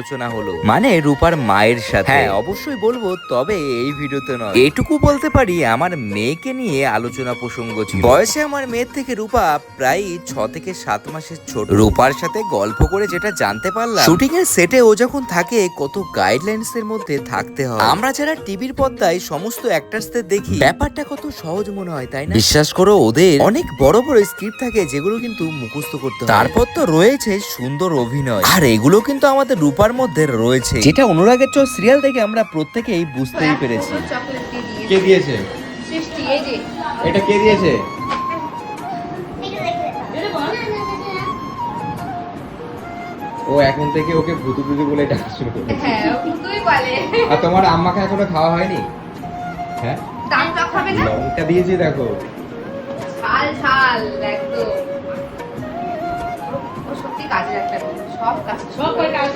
আলোচনা হলো। মানে রূপার মায়ের সাথে। হ্যাঁ অবশ্যই বলব তবে এই ভিডিওতে নয়। এইটুকু বলতে পারি আমার মেয়েকে নিয়ে আলোচনা প্রসঙ্গ ছিল। বয়সে আমার মেয়ের থেকে রূপা প্রায় ছ থেকে সাত মাসের ছোট। রূপার সাথে গল্প করে যেটা জানতে পারলাম। শুটিং এর সেটে ও যখন থাকে কত গাইডলাইন্স এর মধ্যে থাকতে হয়। আমরা যারা টিভির পর্দায় সমস্ত অ্যাক্টার্সদের দেখি ব্যাপারটা কত সহজ মনে হয় তাই না? বিশ্বাস করো ওদের অনেক বড় বড় স্ক্রিপ্ট থাকে যেগুলো কিন্তু মুখস্থ করতে হয়। তারপর তো রয়েছে সুন্দর অভিনয়। আর এগুলো কিন্তু আমাদের রূপার মধ্যে রয়েছে যেটা অনুরাগের চোখ সিরিয়াল থেকে আমরা প্রত্যেকেই বুঝতেই পেরেছি। কে দিয়েছে? সৃষ্টি এই যে। এটা কে দিয়েছে? ও এখন থেকে ওকে ভুতু ভুতু বলে ডাকা শুরু করবে হ্যাঁ ও তুই বলে। আর তোমার আম্মাকে এখনও খাওয়া হয়নি? হ্যাঁ? দাম টক হবে না? লঙ্কা দিয়েছি দেখো। ঝাল ঝাল একদম। ও সত্যি কাজের একটা। সব কাজ। সব কাজ